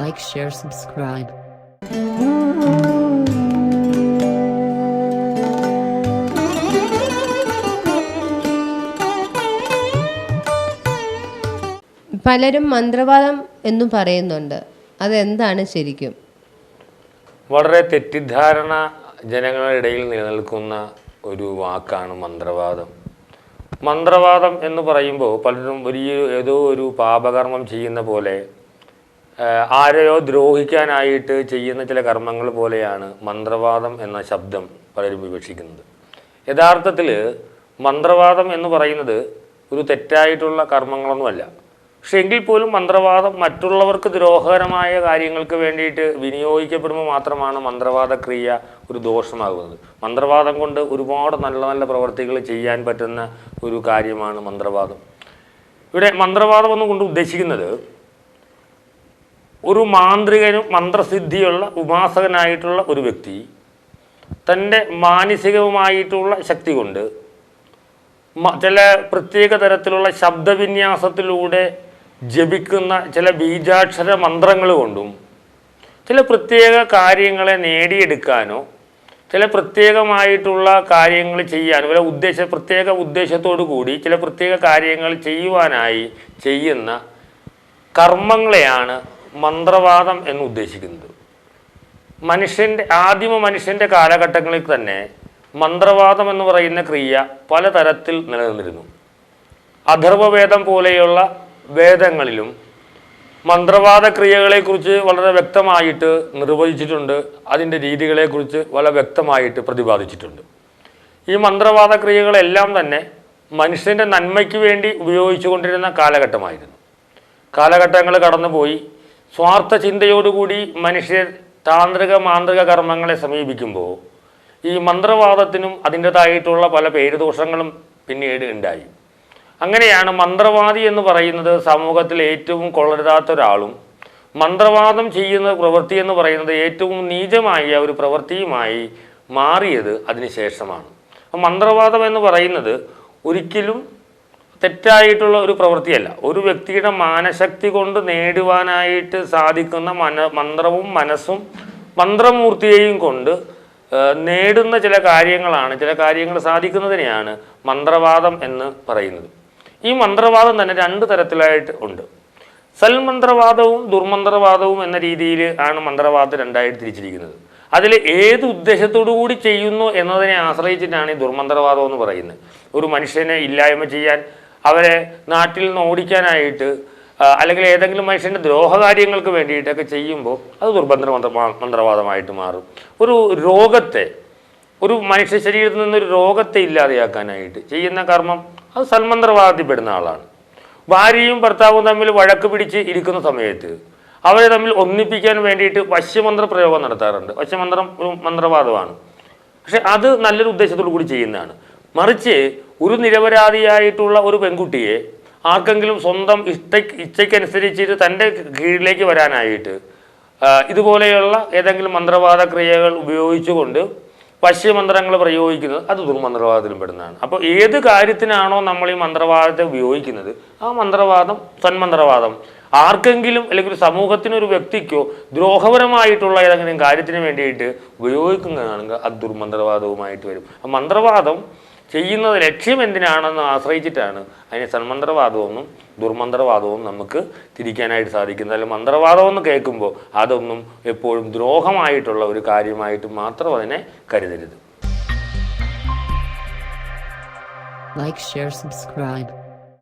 Like, share, subscribe. പലരും മന്ത്രവാദം എന്നും പറയുന്നുണ്ട്. അതെന്താണ് ശരിക്കും? വളരെ തെറ്റിദ്ധാരണ ജനങ്ങളുടെ ഇടയിൽ നിലനിൽക്കുന്ന ഒരു വാക്കാണ് മന്ത്രവാദം. മന്ത്രവാദം എന്ന് പറയുമ്പോൾ പലരും വലിയ ഏതോ ഒരു പാപകർമ്മം ചെയ്യുന്ന പോലെ ആരെയോ ദ്രോഹിക്കാനായിട്ട് ചെയ്യുന്ന ചില കർമ്മങ്ങൾ പോലെയാണ് മന്ത്രവാദം എന്ന ശബ്ദം പലരും വിവക്ഷിക്കുന്നത്. യഥാർത്ഥത്തിൽ മന്ത്രവാദം എന്ന് പറയുന്നത് ഒരു തെറ്റായിട്ടുള്ള കർമ്മങ്ങളൊന്നുമല്ല. പക്ഷെ എങ്കിൽ പോലും മന്ത്രവാദം മറ്റുള്ളവർക്ക് ദ്രോഹകരമായ കാര്യങ്ങൾക്ക് വേണ്ടിയിട്ട് വിനിയോഗിക്കപ്പെടുമ്പോൾ മാത്രമാണ് മന്ത്രവാദ ക്രിയ ഒരു ദോഷമാകുന്നത്. മന്ത്രവാദം കൊണ്ട് ഒരുപാട് നല്ല നല്ല പ്രവർത്തികൾ ചെയ്യാൻ പറ്റുന്ന ഒരു കാര്യമാണ് മന്ത്രവാദം. ഇവിടെ മന്ത്രവാദം എന്നുകൊണ്ട് ഉദ്ദേശിക്കുന്നത് ഒരു മാന്ത്രികനും മന്ത്രസിദ്ധിയുള്ള ഉപാസകനായിട്ടുള്ള ഒരു വ്യക്തി തന്റെ മാനസികവുമായിട്ടുള്ള ശക്തി കൊണ്ട് ചില പ്രത്യേക തരത്തിലുള്ള ശബ്ദവിന്യാസത്തിലൂടെ ജപിക്കുന്ന ചില ബീജാക്ഷര മന്ത്രങ്ങൾ കൊണ്ടും ചില പ്രത്യേക കാര്യങ്ങളെ നേടിയെടുക്കാനോ ചില പ്രത്യേകമായിട്ടുള്ള കാര്യങ്ങൾ ചെയ്യാനോ ചില ഉദ്ദേശ പ്രത്യേക ഉദ്ദേശത്തോടു കൂടി ചില പ്രത്യേക കാര്യങ്ങൾ ചെയ്യുവാനായി ചെയ്യുന്ന കർമ്മങ്ങളെയാണ് മന്ത്രവാദം എന്ന് ഉദ്ദേശിക്കുന്നത് മനുഷ്യന്റെ ആദിമ മനുഷ്യന്റെ കാലഘട്ടങ്ങളിൽ തന്നെ മന്ത്രവാദം എന്ന് പറയുന്ന ക്രിയ പലതരത്തിൽ നിലനിന്നിരുന്നു. അഥർവവേദം പോലെയുള്ള വേദങ്ങളിലും മന്ത്രവാദ ക്രിയകളെക്കുറിച്ച് വളരെ വ്യക്തമായിട്ട് നിർവചിച്ചിട്ടുണ്ട്. അതിന്റെ രീതികളെക്കുറിച്ച് വളരെ വ്യക്തമായിട്ട് പ്രതിപാദിച്ചിട്ടുണ്ട്. ഈ മന്ത്രവാദ ക്രിയകളെല്ലാം തന്നെ മനുഷ്യന്റെ നന്മയ്ക്ക് വേണ്ടി ഉപയോഗിച്ചുകൊണ്ടിരുന്ന കാലഘട്ടമായിരുന്നു. കാലഘട്ടങ്ങൾ കടന്നുപോയി. സ്വാർത്ഥ ചിന്തയോടുകൂടി മനുഷ്യർ താന്ത്രിക മാന്ത്രിക കർമ്മങ്ങളെ സമീപിക്കുമ്പോൾ ഈ മന്ത്രവാദത്തിനും അതിന്റെതായിട്ടുള്ള പല പേരുദോഷങ്ങളും പിന്നീട് ഉണ്ടായി. അങ്ങനെയാണ് മന്ത്രവാദി എന്ന് പറയുന്നത് സമൂഹത്തിൽ ഏറ്റവും കൊള്ളരുതാത്ത ഒരാളും മന്ത്രവാദം ചെയ്യുന്ന പ്രവൃത്തി എന്ന് പറയുന്നത് ഏറ്റവും നീചമായ ഒരു പ്രവൃത്തിയുമായി മാറിയത് അതിനുശേഷമാണ് മന്ത്രവാദം എന്ന് പറയുന്നത് ഒരിക്കലും തെറ്റായിട്ടുള്ള ഒരു പ്രവൃത്തിയല്ല. ഒരു വ്യക്തിയുടെ മാനശക്തി കൊണ്ട് നേടുവാനായിട്ട് സാധിക്കുന്ന മന മന്ത്രവും മനസ്സും മന്ത്രമൂർത്തിയെയും കൊണ്ട് നേടുന്ന ചില കാര്യങ്ങളാണ് ചില കാര്യങ്ങൾ സാധിക്കുന്നതിനെയാണ് മന്ത്രവാദം എന്ന് പറയുന്നത്. ഈ മന്ത്രവാദം തന്നെ രണ്ട് തരത്തിലായിട്ട് ഉണ്ട്. സൽമന്ത്രവാദവും ദുർമന്ത്രവാദവും എന്ന രീതിയിൽ ആണ് മന്ത്രവാദം രണ്ടായിട്ട് തിരിച്ചിരിക്കുന്നത്. അതിൽ ഏത് ഉദ്ദേശത്തോടു കൂടി ചെയ്യുന്നു എന്നതിനെ ആശ്രയിച്ചിട്ടാണ് ഈ ദുർമന്ത്രവാദം എന്ന് പറയുന്നത്. ഒരു മനുഷ്യനെ ഇല്ലായ്മ ചെയ്യാൻ അവരെ നാട്ടിൽ നിന്ന് ഓടിക്കാനായിട്ട് അല്ലെങ്കിൽ ഏതെങ്കിലും മനുഷ്യന്റെ ദ്രോഹകാര്യങ്ങൾക്ക് വേണ്ടിയിട്ടൊക്കെ ചെയ്യുമ്പോൾ അത് ദുർബന്ധ മന്ത്ര മന്ത്രവാദമായിട്ട് മാറും. ഒരു രോഗത്തെ ഒരു മനുഷ്യ ശരീരത്തിൽ നിന്നൊരു രോഗത്തെ ഇല്ലാതെയാക്കാനായിട്ട് ചെയ്യുന്ന കർമ്മം അത് സന്മന്ത്രവാദത്തിൽപ്പെടുന്ന ആളാണ്. ഭാര്യയും ഭർത്താവും തമ്മിൽ വഴക്ക് പിടിച്ച് ഇരിക്കുന്ന സമയത്ത് അവരെ തമ്മിൽ ഒന്നിപ്പിക്കാൻ വേണ്ടിയിട്ട് വശ്യമന്ത്ര പ്രയോഗം നടത്താറുണ്ട്. വശ്യമന്ത്രം ഒരു മന്ത്രവാദമാണ്. പക്ഷെ അത് നല്ലൊരു ഉദ്ദേശത്തോടു കൂടി ചെയ്യുന്നതാണ്. മറിച്ച് ഒരു നിരപരാധിയായിട്ടുള്ള ഒരു പെൺകുട്ടിയെ ആർക്കെങ്കിലും സ്വന്തം ഇഷ്ട ഇച്ഛയ്ക്കനുസരിച്ചിട്ട് തന്റെ കീഴിലേക്ക് വരാനായിട്ട് ഇതുപോലെയുള്ള ഏതെങ്കിലും മന്ത്രവാദ ക്രിയകൾ ഉപയോഗിച്ചുകൊണ്ട് വശ്യമന്ത്രങ്ങൾ പ്രയോഗിക്കുന്നത് അത് ദുർമന്ത്രവാദത്തിലും പെടുന്നതാണ്. അപ്പോൾ ഏത് കാര്യത്തിനാണോ നമ്മൾ ഈ മന്ത്രവാദത്തെ ഉപയോഗിക്കുന്നത് ആ മന്ത്രവാദം സന്മന്ത്രവാദം. ആർക്കെങ്കിലും അല്ലെങ്കിൽ ഒരു സമൂഹത്തിന് ഒരു വ്യക്തിക്കോ ദ്രോഹപരമായിട്ടുള്ള ഏതെങ്കിലും കാര്യത്തിന് വേണ്ടിയിട്ട് ഉപയോഗിക്കുന്നതാണെങ്കിൽ അത് ദുർമന്ത്രവാദവുമായിട്ട് വരും. മന്ത്രവാദം ചെയ്യുന്നത് ലക്ഷ്യം എന്തിനാണെന്ന് ആശ്രയിച്ചിട്ടാണ്. അതിനെ സന്മന്ത്രവാദമൊന്നും ദുർമന്ത്രവാദവും നമുക്ക് തിരിക്കാനായിട്ട് സാധിക്കുന്നത്. അല്ല മന്ത്രവാദം എന്ന് കേൾക്കുമ്പോൾ അതൊന്നും എപ്പോഴും ദ്രോഹമായിട്ടുള്ള ഒരു കാര്യമായിട്ട് മാത്രം അതിനെ കരുതരുത്. Like share subscribe.